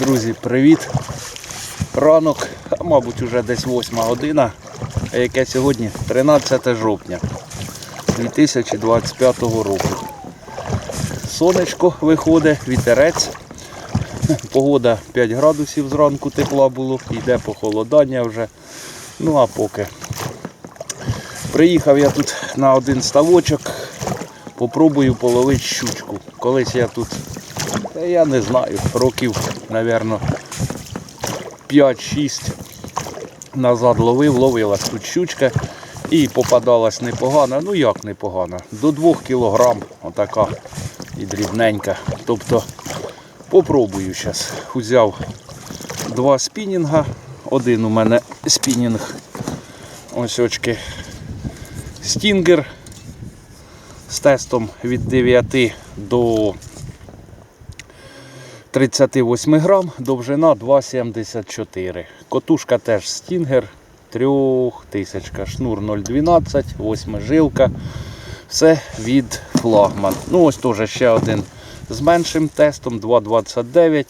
Друзі, привіт! Ранок, а мабуть, уже десь 8 година, а яке сьогодні 13 жовтня 2025 року. Сонечко виходить, вітерець. Погода 5 градусів зранку тепла було, йде похолодання вже. Ну а поки. Приїхав я тут на один ставочок, попробую половити щучку. Колись я тут, я не знаю, років, мабуть, 5-6 назад ловив, ловилась тут щучка і попадалась непогана. Ну як непогана? До 2 кг отака і дрібненька. Тобто попробую зараз. Узяв два спінінга. Один у мене спінінг. Ось очки. Стінгер з тестом від 9 до 38 грам, довжина 2,74. Котушка теж стінгер, трьохтисячка, шнур 0,12, 8 жилка. Все від флагман. Ну ось теж ще один з меншим тестом 2,29,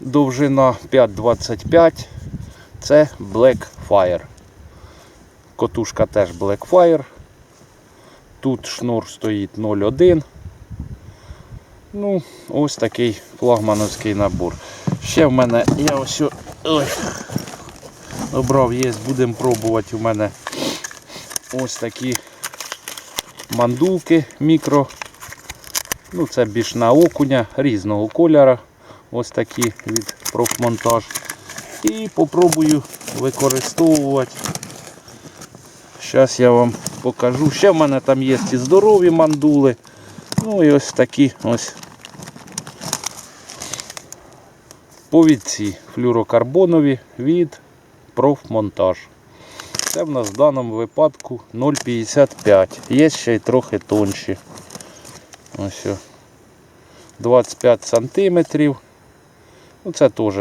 довжина 5,25. Це Blackfire. Котушка теж Blackfire. Тут шнур стоїть 0,1. Ну, ось такий флагмановський набор. Ще в мене я ось обрав є, будемо пробувати. У мене ось такі мандулки мікро. Ну, це більш на окуня різного кольору. Ось такі від профмонтаж. І попробую використовувати. Зараз я вам покажу. Ще в мене там є і здорові мандули. Ну і ось такі ось повідці флюрокарбонові від профмонтаж. Це в нас в даному випадку 0,55. Є ще й трохи тонші. Ось 25 сантиметрів. Ну це теж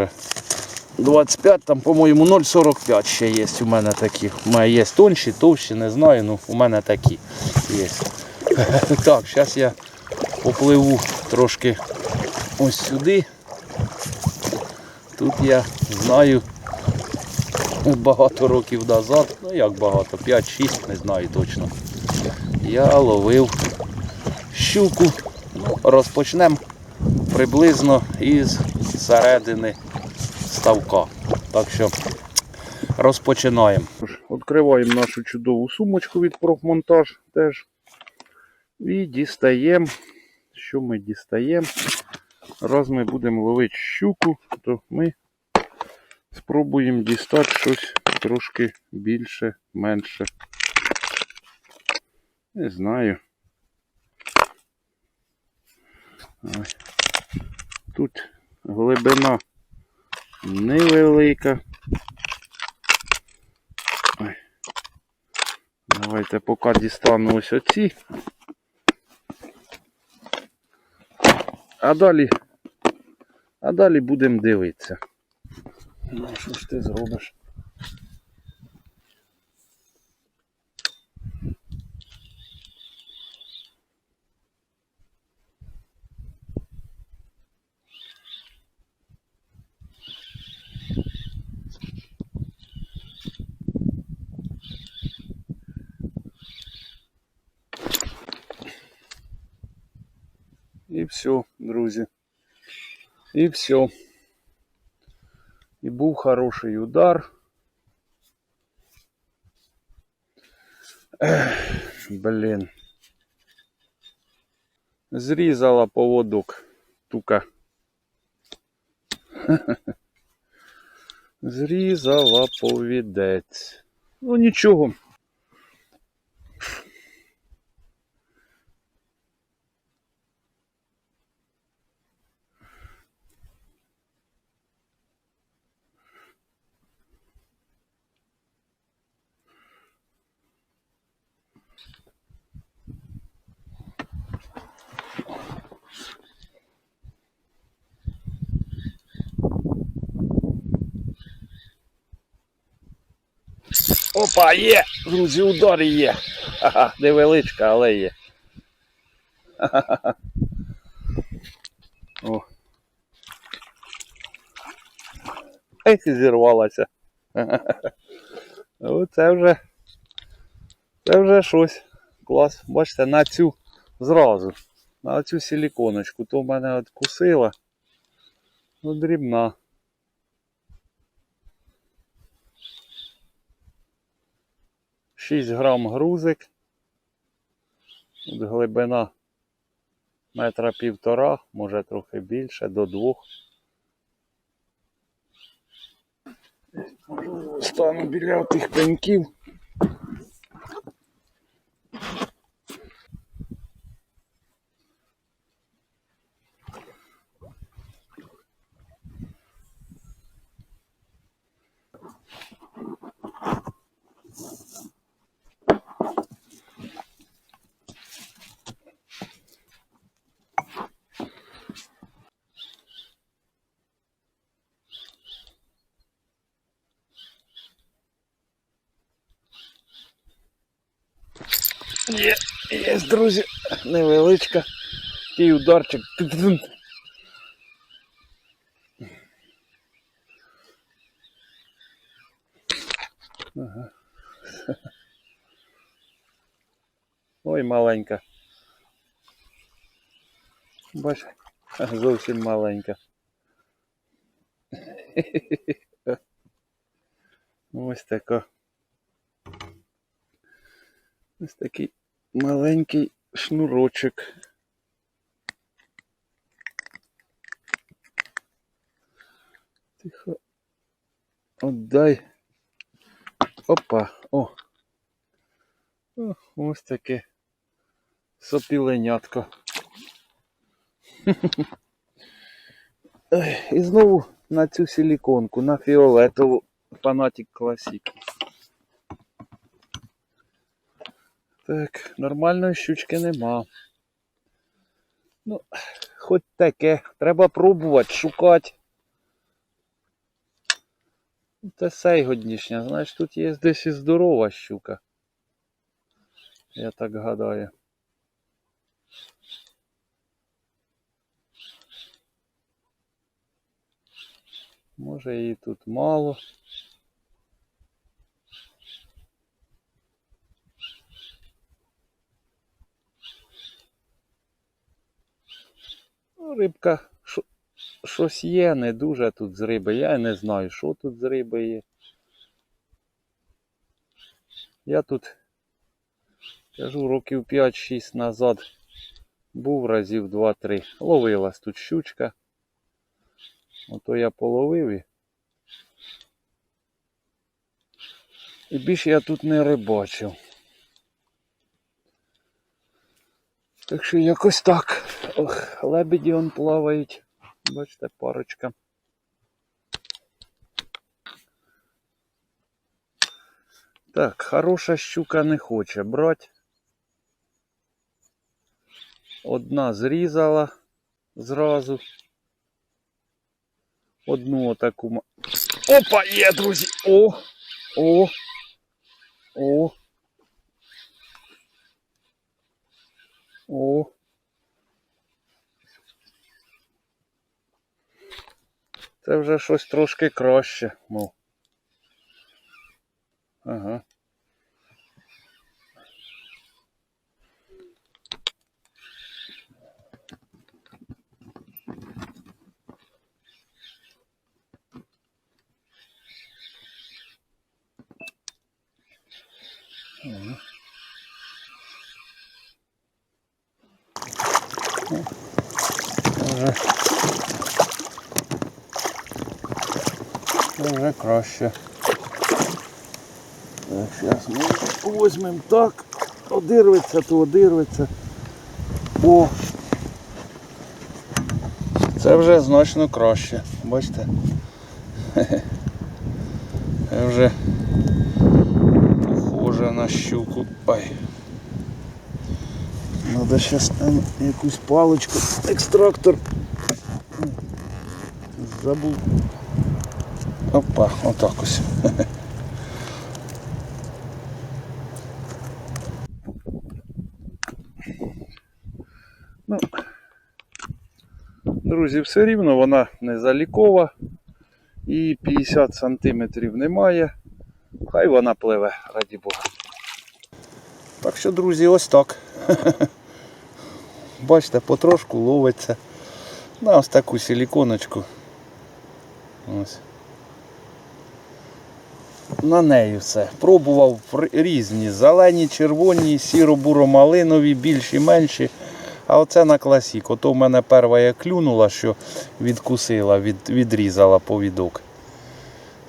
25, там, по-моєму, 0,45 ще є у мене такі. У мене є тонші, товщі, не знаю, ну у мене такі є. Так, зараз я попливу трошки ось сюди. Тут я знаю багато років назад, ну як багато, 5-6, не знаю точно. Я ловив щуку. Ну, розпочнемо приблизно із середини ставка. Так що розпочинаємо. Відкриваємо нашу чудову сумочку від профмонтаж теж. І дістаємо. Що ми дістаємо? Раз ми будемо ловити щуку, то ми спробуємо дістати щось трошки більше, менше. Не знаю. Тут глибина невелика. Давайте поки дістану ось оці. А далі, а далі будемо дивитися. Ну, що ж ти зробиш? все, друзі. І все. І був хороший удар. Ех, блін. Зрізала поводок тука. Зрізала повідець. Ну нічого. Опа, є! Друзі, удар є. Ха-ха, невеличка, але є. Ха-ха-ха. О. Зірвалася. Оце вже. Це вже щось. Клас. Бачите, на цю зразу. На цю силіконочку. То в мене откусила. Ну, дрібна. Шість грам грузик. От глибина метра півтора, може трохи більше, до двох. Стану біля тих пеньків. Є, є, друзі, невеличка. Такий ударчик. Ага. Ой, маленька. Бач, зовсім маленька. Ось така. Ось такий маленький шнурочок. Тихо. Отдай. Опа. О. О ось таке сопіленятко. І знову на цю силіконку, на фіолетову Fanatic Classic. Так, нормальної щучки нема. Ну, хоч таке. Треба пробувати, шукати. Це сейгоднішня, знаєш, тут є десь і здорова щука. Я так гадаю. Може її тут мало. Ну, рибка щось є, не дуже тут з риби. Я не знаю, що тут з риби є. Я тут, кажу, років 5-6 назад був разів 2-3. Ловилась тут щучка. Ото я половив і. І більше я тут не рибачив. Так що якось так. Ох, лебеді он плавають. Бачите, парочка. Так, хороша щука не хоче брати. Одна зрізала зразу. Одну отаку. ма- Опа, є, друзі! О! О! О! О! Це вже щось трошки краще, мов. Ага. Вже. Вже краще. Так, зараз ми візьмемо так. Одирветься, то одирветься. О! Це вже значно краще. Бачите? Це вже похоже на щуку. Ай. Надо зараз якусь паличку, екстрактор. Забув. Опа, отак ось. Ну, друзі, все рівно вона не залікова. І 50 сантиметрів немає. Хай вона пливе, раді Бога. Так що, друзі, ось так. Бачите, потрошку ловиться. На ось таку силіконочку. Ось. На неї все. Пробував різні. Зелені, червоні, сіро-буро-малинові, більші, менші. А оце на класік. Ото в мене перша я клюнула, що відкусила, від, відрізала повідок.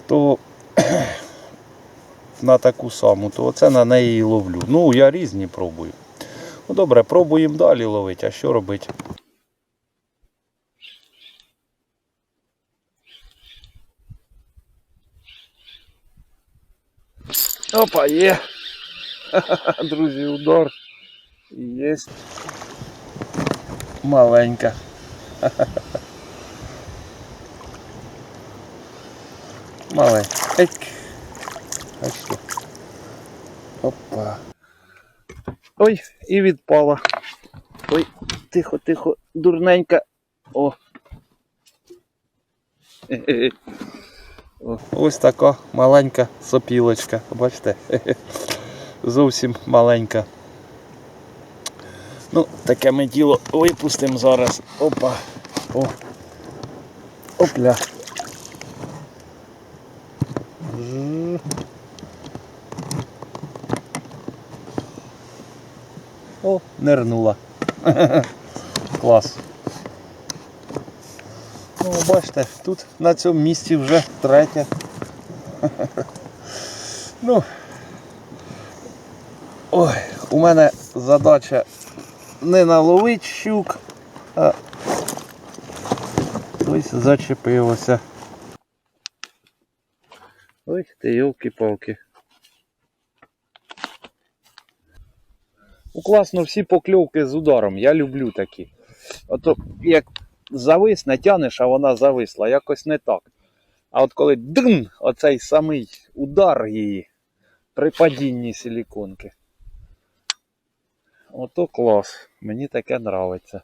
То на таку саму, то оце на неї і ловлю. Ну, я різні пробую. Ну добре, пробуємо далі ловити, а що робити? Опа, є. Друзі, удар. Є. Маленька. Маленька. Ек. Бачите. Опа. Ой, і відпала. Ой, тихо, тихо, дурненька. О. Хе-хе. Ось така маленька сопілочка, бачите? Зовсім маленька. Ну, таке ми діло випустимо зараз. Опа. О. Опля. О, нирнула. Клас. Ну, бачите, тут на цьому місці вже третя. Ну. Ой, у мене задача не наловити щук, а ось зачепилося. Ой, ти йолки-палки. Ну, класно всі покльовки з ударом. Я люблю такі. Ото як завис, не тянеш, а вона зависла. Якось не так. А от коли дн, оцей самий удар її при падінні силіконки. Ото клас. Мені таке нравиться.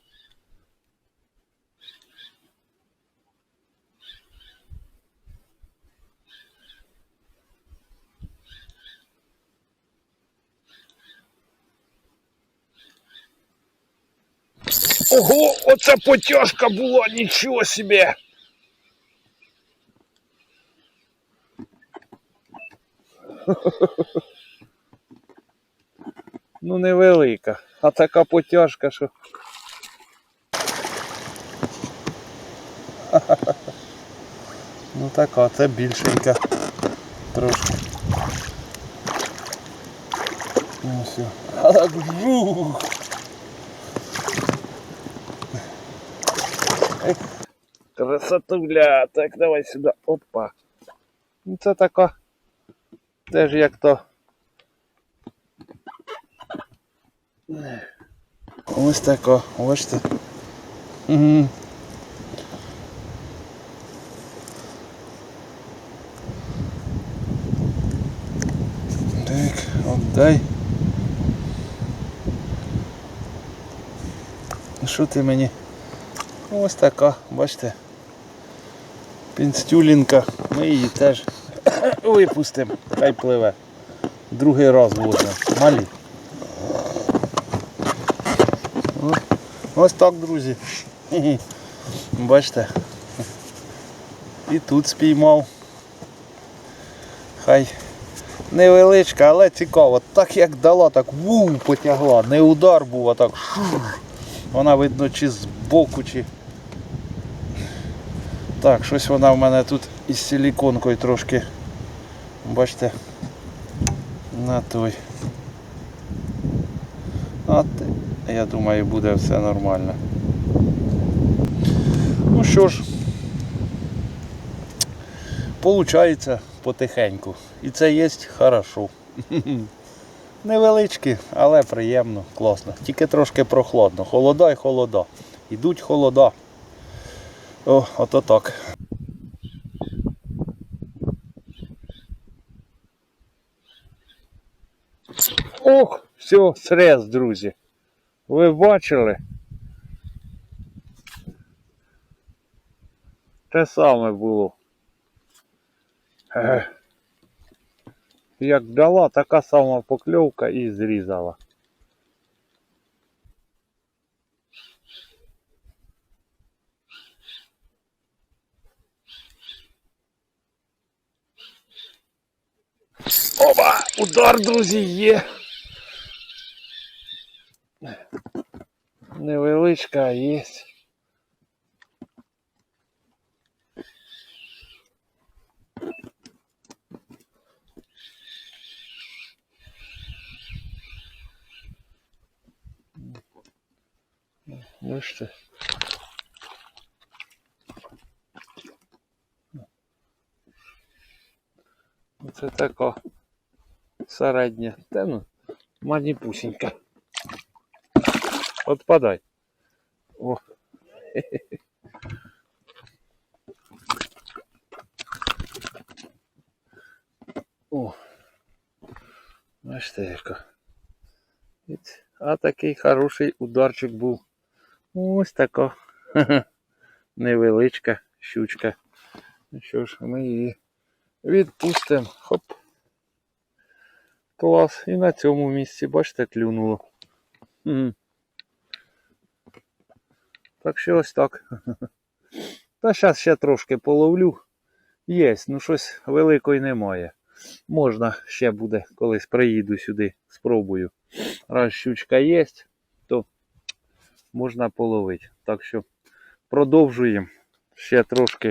Ого, оце потяжка була, нічого собі. Ну невелика, а така потяжка, що. Ну така, це більшенька трошки. Ну все. А так жух. Красотуля. Так, давай сюди. Опа. Ну це така. Теж як то. Ось така, бачите. Угу. Так, отдай. Що ти мені? Ось така, бачите. Пінстюлінка. Ми її теж випустимо. Хай пливе. Другий раз возьмемо. Малі. Ось так, друзі. Бачите. І тут спіймав. Хай невеличка, але цікаво. Так як дала, так ву потягла. Не удар був, а так. Вона видно чи з боку, чи. Так, щось вона в мене тут із силіконкою трошки. Бачите. На той. А. Я думаю, буде все нормально. Ну що ж, получається потихеньку. І це є хорошо. Невеличкі, але приємно, класно. Тільки трошки прохладно. Холода і холода. Ідуть холода. О, ото так. Ох, все, срез, друзі. Ви бачили? Те саме було. Ех. Як дала, така сама покльовка і зрізала. Оба! Удар, друзі, є. Невеличка, є. Ну що? Це така середня. Та ну, маніпусінька. Отпадай. О. О. Бачите яка. Від- А такий хороший ударчик був. Ось така. Невеличка щучка. Ну що ж, ми її відпустимо. Хоп. Клас. І на цьому місці, бачите, клюнуло. Мгм. Так що ось так. Та зараз ще трошки половлю. Є, ну щось великої немає. Можна ще буде, колись приїду сюди, спробую. Раз щучка є, то можна половити. Так що продовжуємо. Ще трошки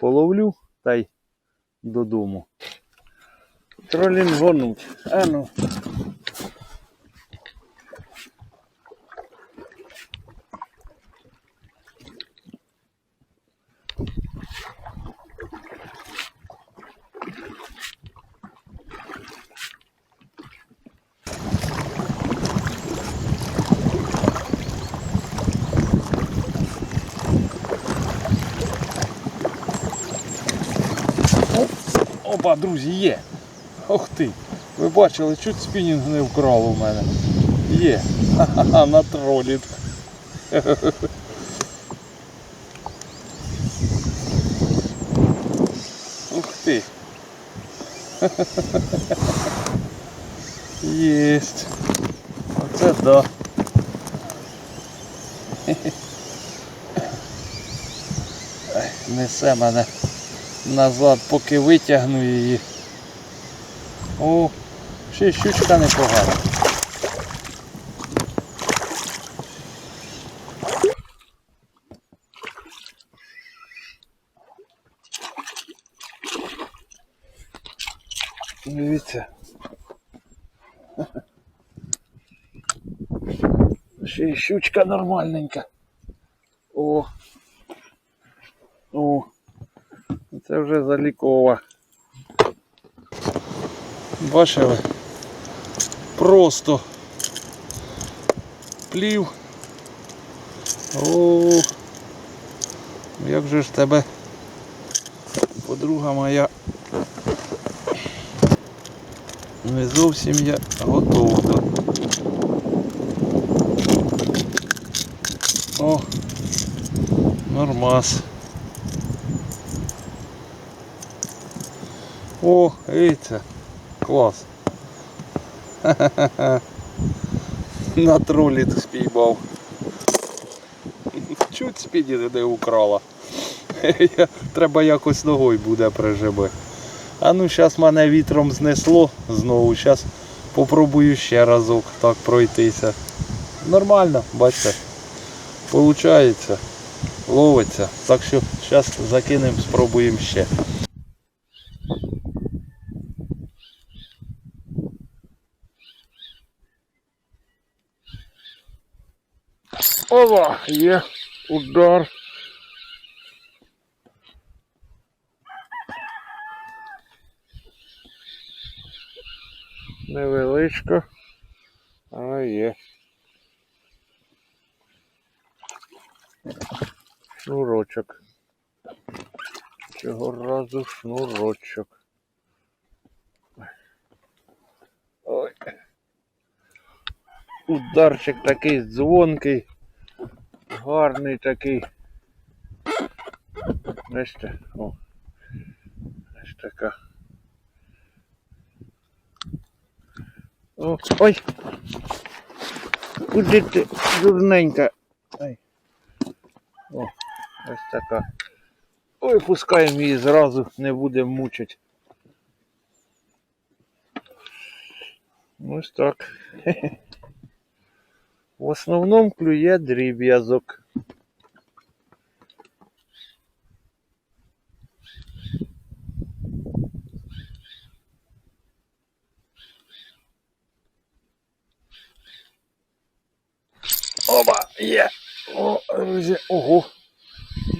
половлю та й додому. Тролінгонуть. А ну. Опа, друзі, є. Ох ти. Ви бачили, чуть спінінг не вкрав у мене. Є. Ха-ха-ха, на тролі. Ух ти. Єсть. Оце да. Несе мене назад, поки витягну її. О, ще щучка непогана. Дивіться. Ще й щучка нормальненька. О. О. Це вже залікова. Бачили? Просто плів. О, як же ж тебе подруга моя не зовсім я готова. О, нормас. О, видите, клас. Ха-ха-ха. На тролі спіймав. Чуть спіді не украла. Треба якось ногою буде прижиби. А ну зараз мене вітром знесло знову. Зараз попробую ще разок так пройтися. Нормально, бачите. Получається. Ловиться. Так що зараз закинемо, спробуємо ще. Ова, є удар. Невеличко, але є. Шнурочок. Цього разу шнурочок. Ой. Ударчик такий дзвонкий, гарний такий. Бачите, о, ось така. О, ой! Куди ти дурненька? Ой. О, ось така. Ой, пускаємо її зразу, не будемо мучити. Ось так. Хе-хе. В основному клює дріб'язок. Оба, є. О, друзі, ого.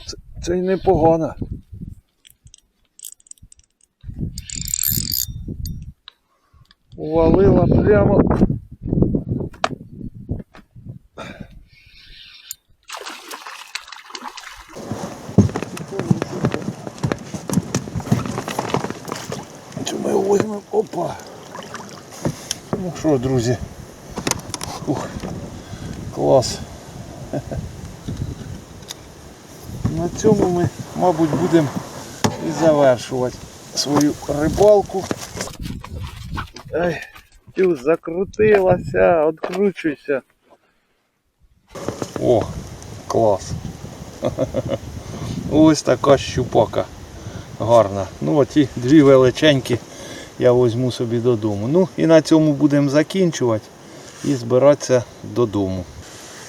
Це, це й непогано. Увалила прямо. Візьмемо. Опа. Ну що, друзі. Ух, клас. На цьому ми, мабуть, будемо і завершувати свою рибалку. Ай, тю, закрутилася, відкручуйся. О, клас. Ось така щупака. Гарна. Ну оті дві величенькі я візьму собі додому. Ну і на цьому будемо закінчувати і збиратися додому.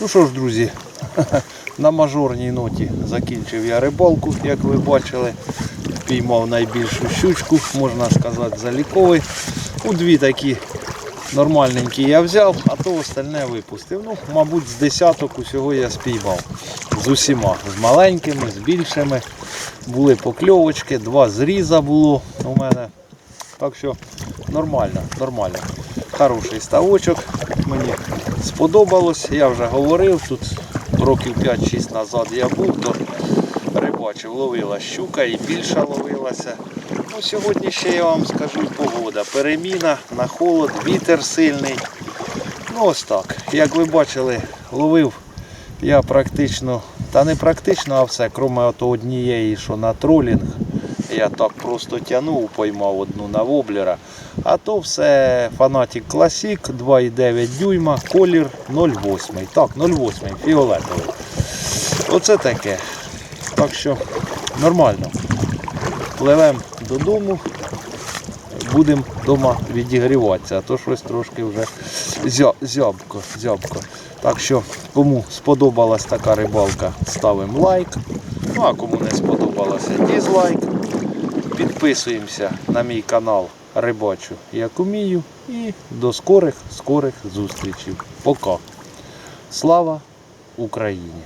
Ну що ж, друзі, на мажорній ноті закінчив я рибалку, як ви бачили. Піймав найбільшу щучку, можна сказати, заліковий. У дві такі нормальненькі я взяв, а то остальне випустив. Ну, мабуть, з десяток усього я спіймав. З усіма. З маленькими, з більшими. Були покльовочки, два зріза було у мене. Так що нормально, нормально. Хороший ставочок. Мені сподобалось. Я вже говорив, тут років 5-6 назад я був, то рибачив, ловила щука і більша ловилася. Ну, сьогодні ще я вам скажу погода. Переміна на холод, вітер сильний. Ну ось так. Як ви бачили, ловив я практично, та не практично, а все, крім однієї, що на тролінг. Я так просто тягнув, поймав одну на воблера. А то все Fanatic Classic 2,9 дюйма, колір 0,8. Так, 0,8, фіолетовий. Оце таке. Так що нормально. Пливемо додому, будемо вдома відігріватися, а то щось трошки вже зябко, зябко. Так що, кому сподобалась така рибалка, ставимо лайк. Ну а кому не сподобалося, дізлайк. Підписуємося на мій канал Рибачу як умію. І до скорих, скорих зустрічей. Пока. Слава Україні!